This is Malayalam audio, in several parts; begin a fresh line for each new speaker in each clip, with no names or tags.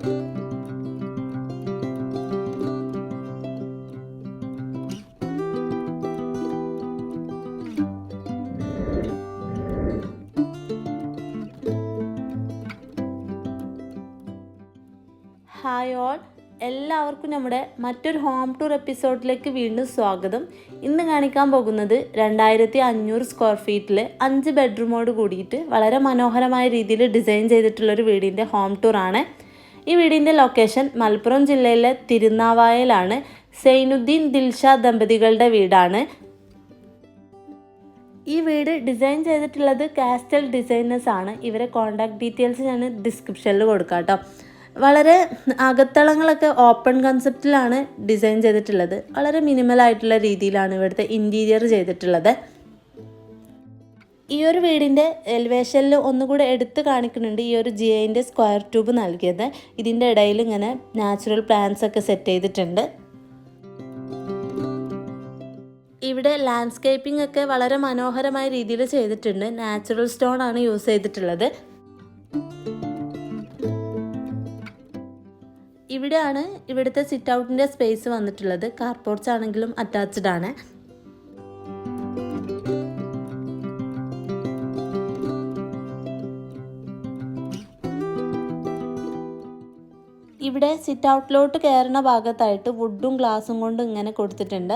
Hi all. എല്ലാവർക്കും നമ്മുടെ മറ്റൊരു ഹോം ടൂർ എപ്പിസോഡിലേക്ക് വീണ്ടും സ്വാഗതം. ഇന്ന് കാണിക്കാൻ പോകുന്നത് രണ്ടായിരത്തി അഞ്ഞൂറ് സ്ക്വയർ ഫീറ്റിൽ അഞ്ച് ബെഡ്റൂമോട് കൂടിയിട്ട് വളരെ മനോഹരമായ രീതിയിൽ ഡിസൈൻ ചെയ്തിട്ടുള്ളൊരു വീടിന്റെ ഹോം ടൂറാണ്. ഈ വീടിന്റെ ലൊക്കേഷൻ മലപ്പുറം ജില്ലയിലെ തിരുനാവായയിലാണ്. സൈനുദ്ദീൻ ദിൽഷ ദമ്പതികളുടെ വീടാണ്. ഈ വീട് ഡിസൈൻ ചെയ്തിട്ടുള്ളത് കാസ്റ്റൽ ഡിസൈനേഴ്സ് ആണ്. ഇവരെ കോൺടാക്ട് ഡീറ്റെയിൽസ് ഞാൻ ഡിസ്ക്രിപ്ഷനിൽ കൊടുക്കാം കേട്ടോ. വളരെ അകത്തളങ്ങളൊക്കെ ഓപ്പൺ കൺസെപ്റ്റിലാണ് ഡിസൈൻ ചെയ്തിട്ടുള്ളത്. വളരെ മിനിമൽ ആയിട്ടുള്ള രീതിയിലാണ് ഇവിടുത്തെ ഇന്റീരിയർ ചെയ്തിട്ടുള്ളത്. ഈ ഒരു വീടിന്റെ എലിവേഷനിൽ ഒന്നുകൂടെ എടുത്ത് കാണിക്കുന്നുണ്ട് ഈ ഒരു ജിഐന്റെ സ്ക്വയർ ട്യൂബ് നൽകിയത്. ഇതിന്റെ ഇടയിൽ ഇങ്ങനെ നാച്ചുറൽ പ്ലാന്റ്സ് ഒക്കെ സെറ്റ് ചെയ്തിട്ടുണ്ട്. ഇവിടെ ലാൻഡ്സ്കേപ്പിംഗ് ഒക്കെ വളരെ മനോഹരമായ രീതിയിൽ ചെയ്തിട്ടുണ്ട്. നാച്ചുറൽ സ്റ്റോൺ ആണ് യൂസ് ചെയ്തിട്ടുള്ളത്. ഇവിടെയാണ് ഇവിടുത്തെ സിറ്റ് ഔട്ടിന്റെ സ്പേസ് വന്നിട്ടുള്ളത്. കാർപോർട്സ് ആണെങ്കിലും അറ്റാച്ച്ഡ് ആണ്. ഇവിടെ സിറ്റ് ഔട്ടിലോട്ട് കയറുന്ന ഭാഗത്തായിട്ട് വുഡും ഗ്ലാസും കൊണ്ട് ഇങ്ങനെ കൊടുത്തിട്ടുണ്ട്.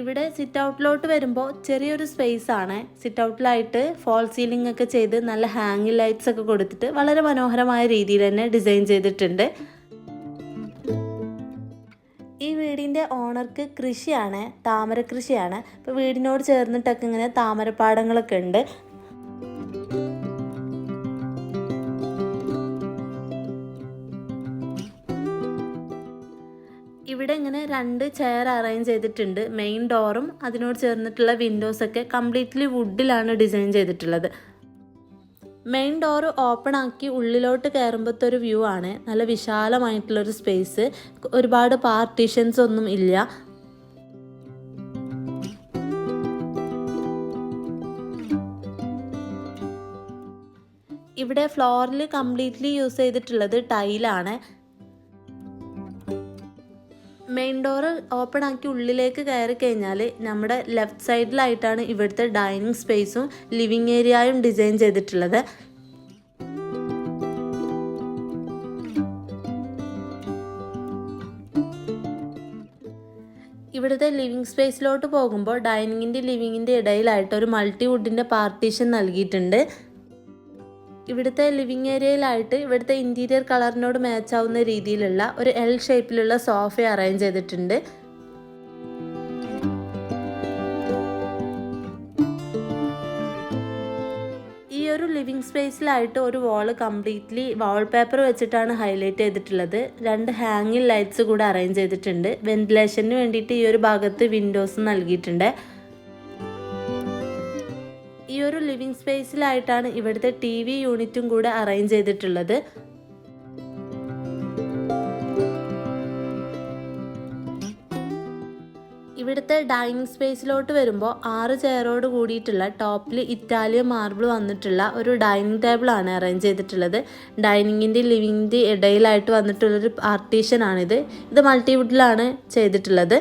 ഇവിടെ സിറ്റ് ഔട്ടിലോട്ട് വരുമ്പോൾ ചെറിയൊരു സ്പേസ് ആണ്. സിറ്റ് ഔട്ടിലായിട്ട് ഫോൾ സീലിംഗ് ഒക്കെ ചെയ്ത് നല്ല ഹാങ്ങിങ് ലൈറ്റ്സ് ഒക്കെ കൊടുത്തിട്ട് വളരെ മനോഹരമായ രീതിയിൽ തന്നെ ഡിസൈൻ ചെയ്തിട്ടുണ്ട്. വീടിന്റെ ഓണർക്ക് കൃഷിയാണ് താമര കൃഷിയാണ്. ഇപ്പോൾ വീടിനോട് ചേർന്നിട്ടൊക്കെ ഇങ്ങനെ താമരപ്പാടങ്ങളൊക്കെ ഉണ്ട്. ഇവിടെ ഇങ്ങനെ രണ്ട് ചെയർ അറേഞ്ച് ചെയ്തിട്ടുണ്ട്. മെയിൻ ഡോറും അതിനോട് ചേർന്നിട്ടുള്ള വിൻഡോസൊക്കെ കംപ്ലീറ്റ്ലി വുഡിലാണ് ഡിസൈൻ ചെയ്തിട്ടുള്ളത്. മെയിൻ ഡോർ ഓപ്പൺ ആക്കി ഉള്ളിലോട്ട് കയറുമ്പോഴത്തെ ഒരു വ്യൂ ആണ്. നല്ല വിശാലമായിട്ടുള്ളൊരു സ്പേസ്. ഒരുപാട് പാർട്ടീഷൻസ് ഒന്നും ഇല്ല. ഇവിടെ ഫ്ലോറിൽ കംപ്ലീറ്റ്ലി യൂസ് ചെയ്തിട്ടുള്ളത് ടൈലാണ്. മെയിൻ ഡോർ ഓപ്പൺ ആക്കി ഉള്ളിലേക്ക് കയറി കഴിഞ്ഞാൽ നമ്മുടെ ലെഫ്റ്റ് സൈഡിലായിട്ടാണ് ഇവിടുത്തെ ഡൈനിങ് സ്പേസും ലിവിങ് ഏരിയയും ഡിസൈൻ ചെയ്തിട്ടുള്ളത്. ഇവിടുത്തെ ലിവിങ് സ്പേസിലോട്ട് പോകുമ്പോൾ ഡൈനിങ്ങിന്റെ ലിവിങ്ങിന്റെ ഇടയിലായിട്ട് ഒരു മൾട്ടി വുഡിന്റെ പാർട്ടീഷൻ നൽകിയിട്ടുണ്ട്. ഇവിടുത്തെ ലിവിങ് ഏരിയയിലായിട്ട് ഇവിടുത്തെ ഇന്റീരിയർ കളറിനോട് മാച്ച് ആവുന്ന രീതിയിലുള്ള ഒരു എൽ ഷേപ്പിലുള്ള സോഫ അറേഞ്ച് ചെയ്തിട്ടുണ്ട്. ഈ ഒരു ലിവിങ് സ്പേസിലായിട്ട് ഒരു വാൾ കംപ്ലീറ്റ്ലി വാൾപേപ്പർ വെച്ചിട്ടാണ് ഹൈലൈറ്റ് ചെയ്തിട്ടുള്ളത്. രണ്ട് ഹാങ്ങിങ് ലൈറ്റ്സ് കൂടെ അറേഞ്ച് ചെയ്തിട്ടുണ്ട്. വെന്റിലേഷന് വേണ്ടിയിട്ട് ഈ ഒരു ഭാഗത്ത് വിൻഡോസ് നൽകിയിട്ടുണ്ട്. ഒരു ലിവിങ് സ്പേസിലായിട്ടാണ് ഇവിടുത്തെ ടി വി യൂണിറ്റും കൂടെ അറേഞ്ച് ചെയ്തിട്ടുള്ളത്. ഇവിടുത്തെ ഡൈനിങ് സ്പേസിലോട്ട് വരുമ്പോൾ ആറ് ചെയറോട് കൂടിയിട്ടുള്ള ടോപ്പിൽ ഇറ്റാലിയൻ മാർബിൾ വന്നിട്ടുള്ള ഒരു ഡൈനിങ് ടേബിളാണ് അറേഞ്ച് ചെയ്തിട്ടുള്ളത്. ഡൈനിങ്ങിന്റെ ലിവിങ്ങിന്റെ ഇടയിലായിട്ട് വന്നിട്ടുള്ളൊരു പാർട്ടീഷനാണിത്. ഇത് മൾട്ടിവുഡിലാണ് ചെയ്തിട്ടുള്ളത്.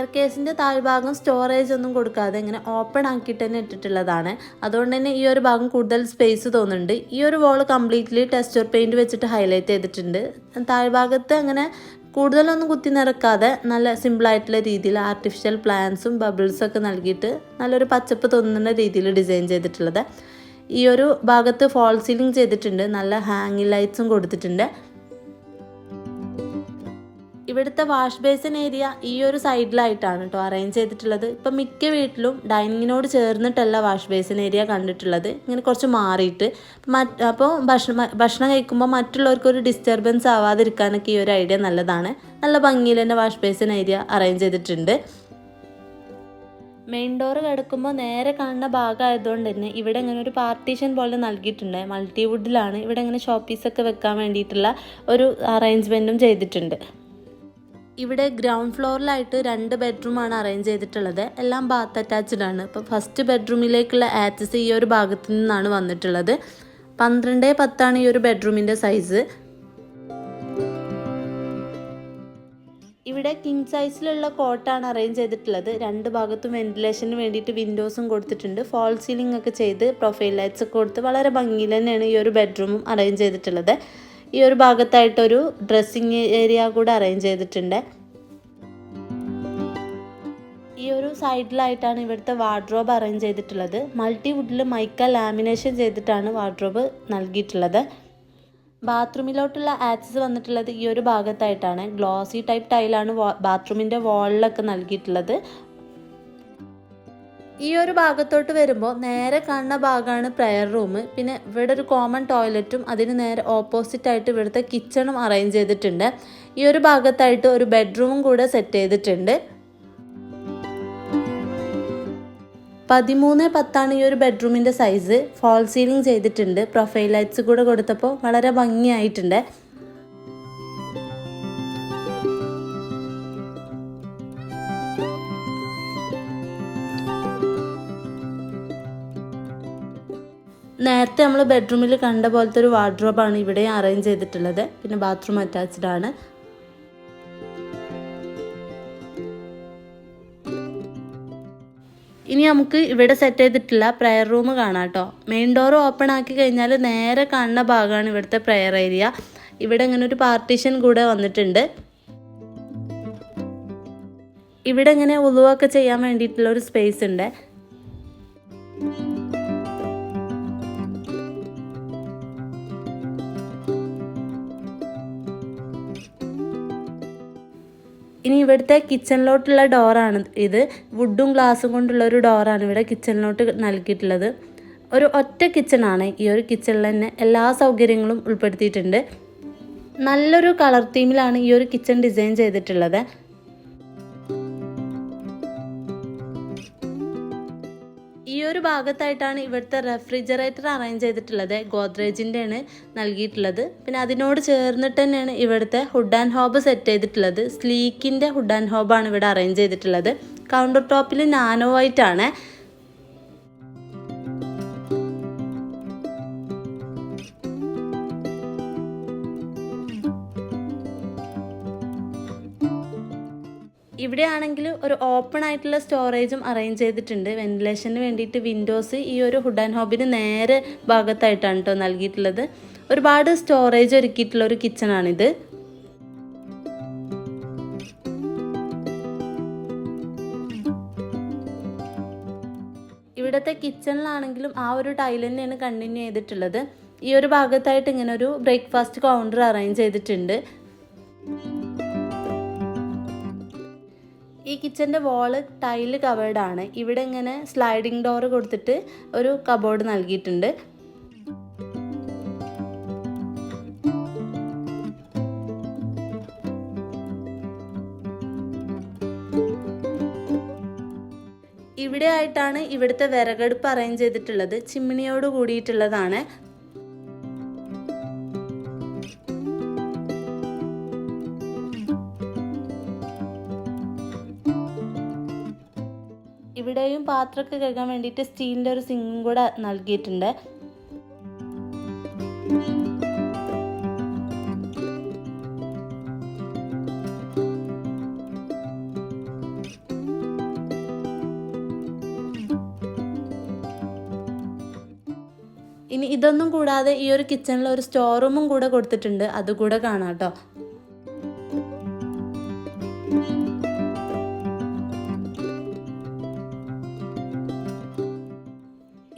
സ്റ്റെയർ കേസിന്റെ താഴ്ഭാഗം സ്റ്റോറേജ് ഒന്നും കൊടുക്കാതെ ഇങ്ങനെ ഓപ്പൺ ആക്കിയിട്ട് തന്നെ ഇട്ടിട്ടുള്ളതാണ്. അതുകൊണ്ട് തന്നെ ഈ ഒരു ഭാഗം കൂടുതൽ സ്പേസ് തോന്നുന്നുണ്ട്. ഈ ഒരു വോൾ കംപ്ലീറ്റ്ലി ടെക്സ്ചർ പെയിന്റ് വെച്ചിട്ട് ഹൈലൈറ്റ് ചെയ്തിട്ടുണ്ട്. താഴ്ഭാഗത്ത് അങ്ങനെ കൂടുതലൊന്നും കുത്തി നിറക്കാതെ നല്ല സിമ്പിളായിട്ടുള്ള രീതിയിൽ ആർട്ടിഫിഷ്യൽ പ്ലാന്റ്സും ബബിൾസും ഒക്കെ നൽകിയിട്ട് നല്ലൊരു പച്ചപ്പ് തോന്നുന്ന രീതിയിൽ ഡിസൈൻ ചെയ്തിട്ടുള്ളത്. ഈ ഒരു ഭാഗത്ത് ഫോൾ സീലിംഗ് ചെയ്തിട്ടുണ്ട്. നല്ല ഹാങ്ങിങ് ലൈറ്റ്സും കൊടുത്തിട്ടുണ്ട്. ഇവിടുത്തെ വാഷ് ബേസിൻ ഏരിയ ഈ ഒരു സൈഡിലായിട്ടാണ് കേട്ടോ അറേഞ്ച് ചെയ്തിട്ടുള്ളത്. ഇപ്പം മിക്ക വീട്ടിലും ഡൈനിങ്ങിനോട് ചേർന്നിട്ടല്ല വാഷ് ബേസിൻ ഏരിയ കണ്ടിട്ടുള്ളത്. ഇങ്ങനെ കുറച്ച് മാറിയിട്ട്. അപ്പോൾ ഭക്ഷണം ഭക്ഷണം കഴിക്കുമ്പോൾ മറ്റുള്ളവർക്ക് ഒരു ഡിസ്റ്റർബൻസ് ആവാതിരിക്കാനൊക്കെ ഈ ഒരു ഐഡിയ നല്ലതാണ്. നല്ല ഭംഗിയിൽ തന്നെ വാഷ് ബേസിൻ ഏരിയ അറേഞ്ച് ചെയ്തിട്ടുണ്ട്. മെയിൻ ഡോർ കിടക്കുമ്പോൾ നേരെ കാണുന്ന ഭാഗമായതുകൊണ്ട് തന്നെ ഇവിടെ ഇങ്ങനെ ഒരു പാർട്ടീഷൻ പോലെ നൽകിയിട്ടുണ്ട്. മൾട്ടിവുഡിലാണ് ഇവിടെ ഇങ്ങനെ ഷോപ്പീസൊക്കെ വെക്കാൻ വേണ്ടിയിട്ടുള്ള ഒരു അറേഞ്ച്മെന്റും ചെയ്തിട്ടുണ്ട്. ഇവിടെ ഗ്രൗണ്ട് ഫ്ലോറിലായിട്ട് രണ്ട് ബെഡ്റൂമാണ് അറേഞ്ച് ചെയ്തിട്ടുള്ളത്. എല്ലാം ബാത്ത് അറ്റാച്ച്ഡ് ആണ്. ഇപ്പോൾ ഫസ്റ്റ് ബെഡ്റൂമിലേക്കുള്ള ആക്സസ് ഈ ഒരു ഭാഗത്ത് നിന്നാണ് വന്നിട്ടുള്ളത്. പന്ത്രണ്ട് പത്താണ് ഈ ഒരു ബെഡ്റൂമിന്റെ സൈസ് ഇവിടെ കിങ് സൈസിലുള്ള കോട്ടാണ് അറേഞ്ച് ചെയ്തിട്ടുള്ളത്. രണ്ട് ഭാഗത്തും വെന്റിലേഷന് വേണ്ടിയിട്ട് വിൻഡോസും കൊടുത്തിട്ടുണ്ട്. ഫോൾ സീലിംഗ് ഒക്കെ ചെയ്ത് പ്രൊഫൈൽ ലൈറ്റ്സ് ഒക്കെ കൊടുത്ത് വളരെ ഭംഗിയിൽ തന്നെയാണ് ഈ ഒരു ബെഡ്റൂമും അറേഞ്ച് ചെയ്തിട്ടുള്ളത്. ഈ ഒരു ഭാഗത്തായിട്ടൊരു ഡ്രസ്സിങ് ഏരിയ കൂടെ അറേഞ്ച് ചെയ്തിട്ടുണ്ട്. ഈ ഒരു സൈഡിലായിട്ടാണ് ഇവിടുത്തെ വാർഡ്രോബ് അറേഞ്ച് ചെയ്തിട്ടുള്ളത്. മൾട്ടി വുഡിൽ മൈക്ക ലാമിനേഷൻ ചെയ്തിട്ടാണ് വാർഡ്രോബ് നൽകിയിട്ടുള്ളത്. ബാത്റൂമിലോട്ടുള്ള ആക്സസ് വന്നിട്ടുള്ളത് ഈ ഒരു ഭാഗത്തായിട്ടാണ്. ഗ്ലോസി ടൈപ്പ് ടൈലാണ് ബാത്റൂമിന്റെ വാളിലൊക്കെ നൽകിയിട്ടുള്ളത്. ഈ ഒരു ഭാഗത്തോട്ട് വരുമ്പോൾ നേരെ കാണുന്ന ഭാഗമാണ് പ്രയർ റൂം പിന്നെ ഇവിടെ ഒരു കോമൺ ടോയ്ലറ്റും അതിന് നേരെ ഓപ്പോസിറ്റ് ആയിട്ട് ഇവിടുത്തെ കിച്ചണും അറേഞ്ച് ചെയ്തിട്ടുണ്ട്. ഈ ഒരു ഭാഗത്തായിട്ട് ഒരു ബെഡ്റൂമും കൂടെ സെറ്റ് ചെയ്തിട്ടുണ്ട്. പതിമൂന്ന് പത്താണ് ഈ ഒരു ബെഡ്റൂമിന്റെ സൈസ് ഫോൾ സീലിംഗ് ചെയ്തിട്ടുണ്ട്. പ്രൊഫൈൽ ലൈറ്റ്സ് കൂടെ കൊടുത്തപ്പോൾ വളരെ ഭംഗിയായിട്ടുണ്ട്. നേരത്തെ നമ്മൾ ബെഡ്റൂമിൽ കണ്ട പോലത്തെ ഒരു വാർഡ്രോബാണ് ഇവിടെ അറേഞ്ച് ചെയ്തിട്ടുള്ളത്. പിന്നെ ബാത്റൂം അറ്റാച്ച്ഡ് ആണ്. ഇനി നമുക്ക് ഇവിടെ സെറ്റ് ചെയ്തിട്ടുള്ള പ്രെയർ റൂം കാണാം കേട്ടോ മെയിൻ ഡോർ ഓപ്പൺ ആക്കി കഴിഞ്ഞാൽ നേരെ കാണുന്ന ഭാഗമാണ് ഇവിടുത്തെ പ്രെയർ ഏരിയ ഇവിടെ ഇങ്ങനെ ഒരു പാർട്ടീഷൻ കൂടെ വന്നിട്ടുണ്ട്. ഇവിടെ ഇങ്ങനെ ഉളുവൊക്കെ ചെയ്യാൻ വേണ്ടിയിട്ടുള്ള ഒരു സ്പേസ് ഉണ്ട്. ഇനി ഇവിടുത്തെ കിച്ചണിലോട്ടുള്ള ഡോറാണ് ഇത് വുഡും ഗ്ലാസും കൊണ്ടുള്ള ഒരു ഡോറാണ് ഇവിടെ കിച്ചണിലോട്ട് നൽകിയിട്ടുള്ളത്. ഒരു ഒറ്റ കിച്ചണാണ് ഈ ഒരു കിച്ചണിൽ തന്നെ എല്ലാ സൗകര്യങ്ങളും ഉൾപ്പെടുത്തിയിട്ടുണ്ട്. നല്ലൊരു കളർ തീമിലാണ് ഈ ഒരു കിച്ചൺ ഡിസൈൻ ചെയ്തിട്ടുള്ളത്. ഈ ഒരു ഭാഗത്തായിട്ടാണ് ഇവിടുത്തെ റെഫ്രിജറേറ്റർ അറേഞ്ച് ചെയ്തിട്ടുള്ളത്. ഗോദ്രേജിന്റെ ആണ് നൽകിയിട്ടുള്ളത്. പിന്നെ അതിനോട് ചേർന്നിട്ട് തന്നെയാണ് ഇവിടുത്തെ ഹുഡ് ആൻഡ് ഹോബ് സെറ്റ് ചെയ്തിട്ടുള്ളത്. സ്ലീക്കിന്റെ ഹുഡ് ആൻഡ് ഹോബാണ് ഇവിടെ അറേഞ്ച് ചെയ്തിട്ടുള്ളത്. കൗണ്ടർ ടോപ്പിൽ നാനോ വൈറ്റ് ആണ്. ഇവിടെ ആണെങ്കിൽ ഒരു ഓപ്പൺ ആയിട്ടുള്ള സ്റ്റോറേജും അറേഞ്ച് ചെയ്തിട്ടുണ്ട്. വെന്റിലേഷന് വേണ്ടിയിട്ട് വിൻഡോസ് ഈ ഒരു ഹുഡ് ആൻഡ് ഹോബിന് നേരെ ഭാഗത്തായിട്ടാണ് കേട്ടോ നൽകിയിട്ടുള്ളത്. ഒരുപാട് സ്റ്റോറേജ് ഒരുക്കിയിട്ടുള്ള ഒരു കിച്ചണാണിത് ഇവിടുത്തെ കിച്ചണിലാണെങ്കിലും ആ ഒരു ടൈൽ തന്നെയാണ് കണ്ടിന്യൂ ചെയ്തിട്ടുള്ളത്. ഈ ഒരു ഭാഗത്തായിട്ട് ഇങ്ങനെ ഒരു ബ്രേക്ക്ഫാസ്റ്റ് കൗണ്ടർ അറേഞ്ച് ചെയ്തിട്ടുണ്ട്. ഈ കിച്ചന്റെ വാൾ ടൈൽ കവേർഡാണ് ഇവിടെ ഇങ്ങനെ സ്ലൈഡിങ് ഡോർ കൊടുത്തിട്ട് ഒരു കബോർഡ് നൽകിയിട്ടുണ്ട്. ഇവിടെ ആയിട്ടാണ് ഇവിടുത്തെ വിറകടുപ്പ് അറേഞ്ച് ചെയ്തിട്ടുള്ളത്. ചിമ്മിണിയോട് കൂടിയിട്ടുള്ളതാണ്. ഇവിടെയും പാത്രമൊക്കെ കഴുകാൻ വേണ്ടിയിട്ട് സ്റ്റീലിന്റെ ഒരു സിങ്കും കൂടെ നൽകിയിട്ടുണ്ട്. ഇനി ഇതൊന്നും കൂടാതെ ഈ ഒരു കിച്ചണിൽ ഒരു സ്റ്റോർ റൂമും കൂടെ കൊടുത്തിട്ടുണ്ട്. അതുകൂടെ കാണാം കേട്ടോ.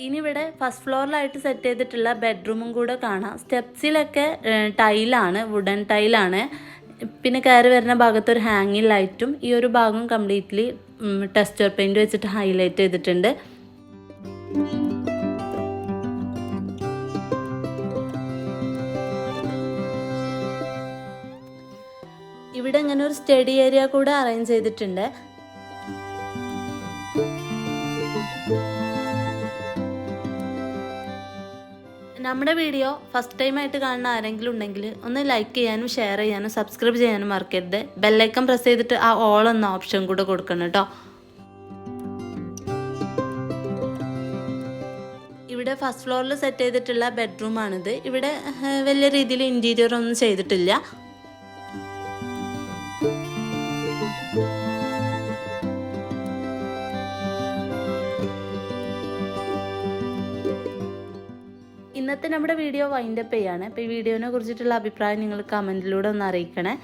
ഇനി ഇവിടെ ഫസ്റ്റ് ഫ്ലോറിലായിട്ട് സെറ്റ് ചെയ്തിട്ടുള്ള ബെഡ്റൂമും കൂടെ കാണാം. സ്റ്റെപ്സിലൊക്കെ ടൈലാണ് വുഡൻ ടൈലാണ് പിന്നെ കയറി വരുന്ന ഭാഗത്ത് ഒരു ഹാങ്ങിങ് ലൈറ്റും ഈ ഒരു ഭാഗം കംപ്ലീറ്റ്ലി ടെസ്റ്റർ പെയിന്റ് വെച്ചിട്ട് ഹൈലൈറ്റ് ചെയ്തിട്ടുണ്ട്. ഇവിടെ ഇങ്ങനെ ഒരു സ്റ്റഡി ഏരിയ കൂടെ അറേഞ്ച് ചെയ്തിട്ടുണ്ട്. നമ്മുടെ വീഡിയോ ഫസ്റ്റ് ടൈം ആയിട്ട് കാണുന്ന ആരെങ്കിലും ഉണ്ടെങ്കിൽ ഒന്ന് ലൈക്ക് ചെയ്യാനും ഷെയർ ചെയ്യാനും സബ്സ്ക്രൈബ് ചെയ്യാനും മറക്കരുത്. ബെല്ലൈക്കൺ പ്രസ് ചെയ്തിട്ട് ആ ഓൾ എന്ന ഓപ്ഷൻ കൂടെ കൊടുക്കണം കേട്ടോ ഇവിടെ ഫസ്റ്റ് ഫ്ലോറിൽ സെറ്റ് ചെയ്തിട്ടുള്ള ബെഡ്റൂമാണിത് ഇവിടെ വലിയ രീതിയിൽ ഇന്റീരിയർ ഒന്നും ചെയ്തിട്ടില്ല. ഇന്നത്തെ നമ്മുടെ വീഡിയോ വൈൻഡപ്പ് ചെയ്യാണ്. അപ്പോൾ ഈ വീഡിയോനെ കുറിച്ചിട്ടുള്ള അഭിപ്രായം നിങ്ങൾ കമന്റിലൂടെ ഒന്ന് അറിയിക്കണേ.